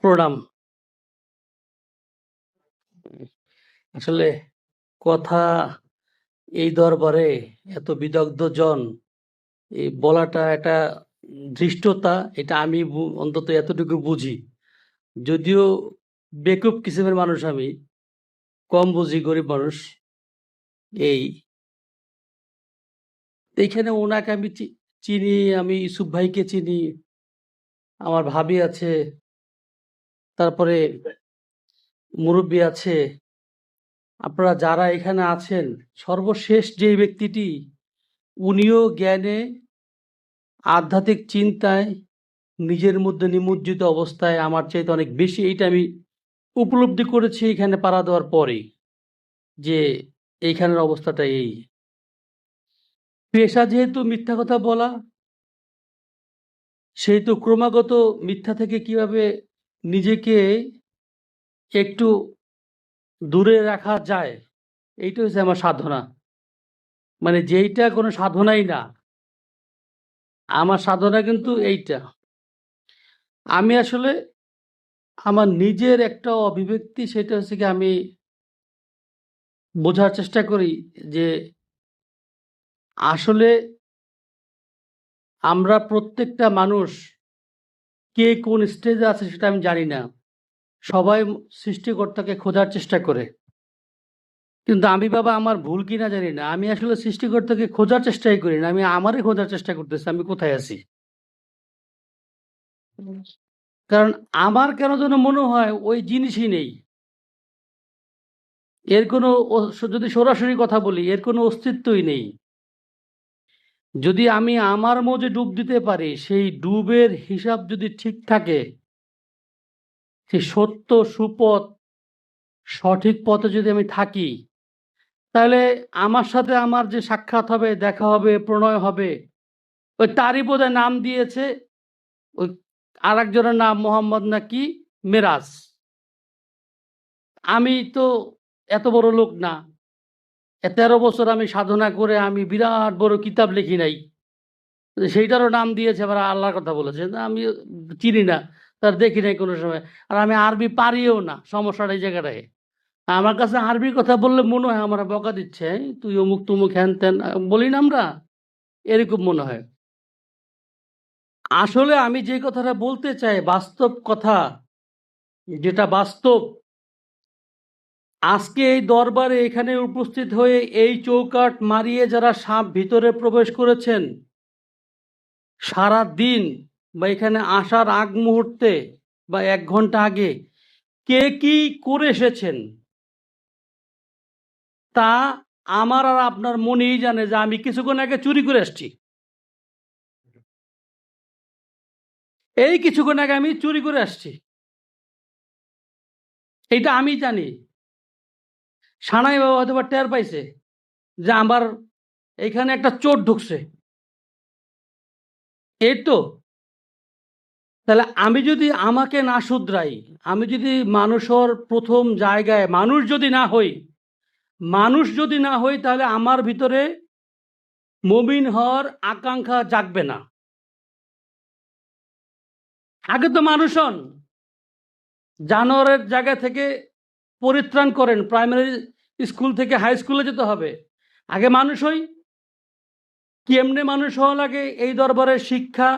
প্রণাম। আসলে কথা এই দরবারে এত বিদগ্ধ জন, এই বলাটা একটা ধৃষ্টতা, এটা আমি অন্তত এতটুকু বুঝি। যদিও বেকুব কিসিমের মানুষ আমি, কম বুঝি গরিব মানুষ, এই এইখানে ওনাকে আমি চিনি, আমি ইসুফ ভাইকে চিনি, আমার ভাবি আছে তারপরে মুরব্বী আছে, আপনারা যারা এখানে আছেন, সর্বশেষ যে ব্যক্তিটি, উনিও জ্ঞানে, আধ্যাত্মিক চিন্তায়, নিজের মধ্যে নিমজ্জিত অবস্থায় আমার চাইতে অনেক বেশি, এইটা আমি উপলব্ধি করেছি এখানে পাড়া দেওয়ার পরে, যে এইখানের অবস্থাটা এই। পেশা যেহেতু মিথ্যা কথা বলা, সেহেতু ক্রমাগত মিথ্যা থেকে কীভাবে নিজেকে একটু দূরে রাখা যায়। এইটা হচ্ছে আমার সাধনা। মানে যেইটা কোনো সাধনাই না, আমার সাধনা কিন্তু এইটা। আমি আসলে আমার নিজের একটা অভিব্যক্তি, সেটা হচ্ছে কি আমি বোঝার চেষ্টা করি যে আসলে আমরা প্রত্যেকটা মানুষ কে কোন স্টেজে আছে সেটা আমি জানি না। সবাই সৃষ্টিকর্তাকে খোঁজার চেষ্টা করে। কিন্তু আমি বাবা আমার ভুল কিনা জানি না। আমি আসলে সৃষ্টিকর্তাকে খোঁজার চেষ্টাই করি না। আমি আমারই খোঁজার চেষ্টা করতেছি, আমি কোথায় আছি? কারণ আমার কেন যেন মনে হয় ওই জিনিসই নেই। এর কোনো যদি সরাসরি কথা বলি, এর কোনো অস্তিত্বই নেই। যদি আমি আমার মজে ডুব দিতে পারি, সেই ডুবের হিসাব যদি ঠিক থাকে সেই সত্য সুপথ, সঠিক পথে যদি আমি থাকি, তাহলে আমার সাথে আমার যে সাক্ষাৎ হবে, দেখা হবে, প্রণয় হবে, ওই তারই বোধহয় নাম দিয়েছে, ওই আর একজনের নাম মোহাম্মদ নাকি মেরাজ। আমি তো এত বড় লোক না। তেরো বছর আমি সাধনা করে আমি বিরাট বড় কিতাব লিখি নাই। সেইটারও নাম দিয়েছে আবার আল্লাহর কথা বলেছে। আমি চিনি না, তার দেখি নাই কোনো সময়। আর আমি আরবি পারিও না, সমস্যাটা এই জায়গাটায়। আমার কাছে আরবি কথা বললে মনে হয় আমার বকা দিচ্ছে তুই অমুক তুমুক হ্যান ত্যান, বলি না আমরা, এরকম মনে হয়। আসলে আমি যে কথাটা বলতে চাই, বাস্তব কথা, যেটা বাস্তব আজকে এই দরবারে এখানে উপস্থিত হয়ে এই চৌকাট মারিয়ে যারা সাপ ভিতরে প্রবেশ করেছেন সারা দিন বা এখানে আসার আগ মুহূর্তে বা এক ঘণ্টা আগে কে কি করে এসেছেন, তা আমার আর আপনার মনেই জানে যে আমি কিছুক্ষণ আগে চুরি করে আসছি এই কিছুক্ষণ আগে আমি চুরি করে আসছি এটা আমি জানি। সানাই বাবা হয়তো বা টের পাইছে যে আমার এখানে একটা চোট ঢুকছে। এই তো। তাহলে আমি যদি আমাকে না শুধরাই, আমি যদি মানুষের প্রথম জায়গায় মানুষ যদি না হই, মানুষ যদি না হই তাহলে আমার ভিতরে মমিন হওয়ার আকাঙ্ক্ষা জাগবে না। আগে তো মানুষ হন। জানোয়ারের জায়গা থেকে পরিত্রাণ করেন। প্রাইমারি স্কুল থেকে হাই স্কুলে যেতে হবে। আগে মানুষ হই, কেমনে মানুষ হওয়া লাগে এই দরবারে শিক্ষা?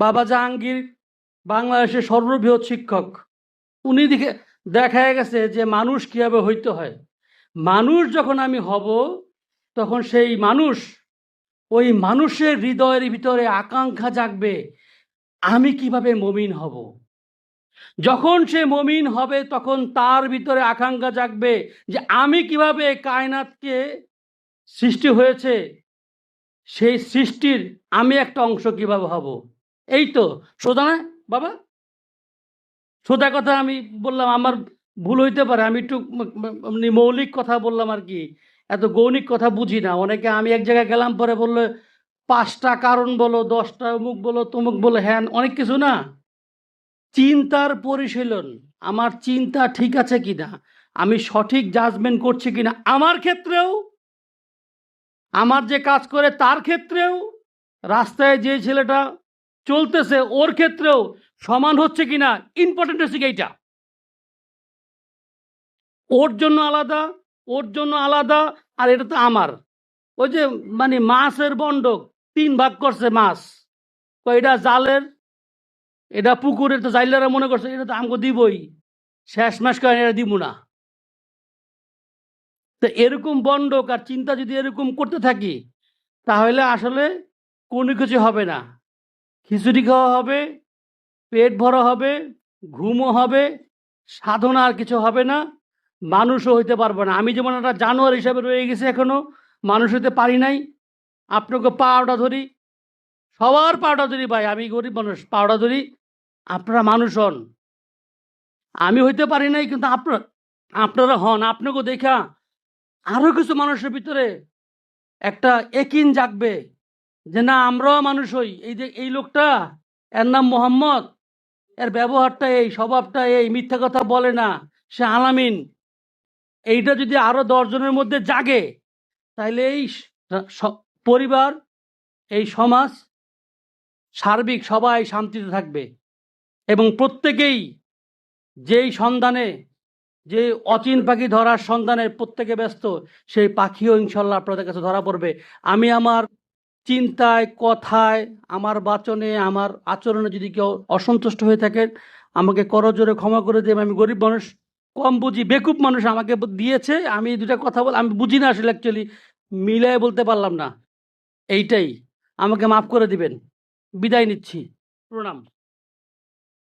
বাবা জাহাঙ্গীর বাংলাদেশের সর্ববৃহৎ শিক্ষক। উনি দিকে দেখা গেছে যে মানুষ কীভাবে হইতে হয়। মানুষ যখন আমি হব, তখন সেই মানুষ, ওই মানুষের হৃদয়ের ভিতরে আকাঙ্ক্ষা জাগবে, আমি কীভাবে মমিন হব? যখন সে মমিন হবে, তখন তার ভিতরে আকাঙ্ক্ষা জাগবে যে আমি কীভাবে কায়নাতকে সৃষ্টি হয়েছে, সেই সৃষ্টির আমি একটা অংশ কীভাবে হব। এই তো, সোজা না বাবা? সোজা কথা আমি বললাম, আমার ভুল হইতে পারে, আমি একটু মৌলিক কথা বললাম আর কি। এত গৌণিক কথা বুঝি না, অনেকে আমি এক জায়গায় গেলাম পরে বলল, পাঁচটা কারণ বলো, দশটা অমুক বলো, তমুক বলো হ্যান অনেক কিছু না? চিন্তার পরিশীলন, আমার চিন্তা ঠিক আছে কিনা? আমি সঠিক জাজমেন্ট করছি কিনা? আমার ক্ষেত্রেও? আমার যে কাজ করে তার ক্ষেত্রেও? রাস্তায় যে ছেলেটা চলতেছে, ওর ক্ষেত্রেও সমান হচ্ছে কিনা? ইম্পর্টেন্ট হচ্ছে এইটা? ওর জন্য আলাদা, ওর জন্য আলাদা, আর এটা তো আমার। ওই যে মানে মাছের বন্ডক, তিন ভাগ করছে মাছ। এটা জালের এটা পুকুরের তো জাইলারা মনে করছে, এটা তো আমাকে দিবই। শেষ মাস করে এটা দিব না। তো এরকম বন্ডক আর চিন্তা যদি এরকম করতে থাকি, তাহলে আসলে কোনো কিছু হবে না। খিচুড়ি খাওয়া হবে, পেট ভরা হবে, ঘুমও হবে, সাধনা আর কিছু হবে না, মানুষও হইতে পারব না। আমি যেমন একটা জানোয়ার হিসাবে রয়ে গেছি এখনও, মানুষ হইতে পারি নাই। আপনাকে পাওয়াটা ধরি, সবার পাওয়াটা ধরি ভাই, আমি গরিব মানুষ, পাওয়াটা ধরি। আপনারা মানুষ হন। আমি হইতে পারি নাই, কিন্তু আপনার আপনারা হন। আপনাকে দেখা আরও কিছু মানুষের ভিতরে একটা একিন জাগবে যে, না, আমরাও মানুষ হই। এই যে, এই লোকটা, এর নাম মোহাম্মদ, এর ব্যবহারটা এই, স্বভাবটা এই, মিথ্যা কথা বলে না। সে আলামিন। এইটা যদি আরও দশজনের মধ্যে জাগে তাহলে এই পরিবার, এই সমাজ সার্বিক সবাই শান্তিতে থাকবে। এবং প্রত্যেকেই যেই সন্ধানে যে অচিন পাখি ধরার সন্ধানে প্রত্যেকে ব্যস্ত, সেই পাখিও ইনশাল্লাহ আপনাদের কাছে ধরা পড়বে। আমি আমার চিন্তায়, কথায়, আমার বাচনে, আমার আচরণে যদি কেউ অসন্তুষ্ট হয়ে থাকেন আমাকে করজোরে ক্ষমা করে দেবেন আমি গরিব মানুষ, কম বুঝি, বেকুব মানুষ আমাকে দিয়েছে। আমি দুটা কথা বল, আমি বুঝি না আসলে অ্যাকচুয়ালি মিলাই বলতে পারলাম না। এইটাই। আমাকে মাফ করে দিবেন। বিদায় নিচ্ছি। প্রণাম।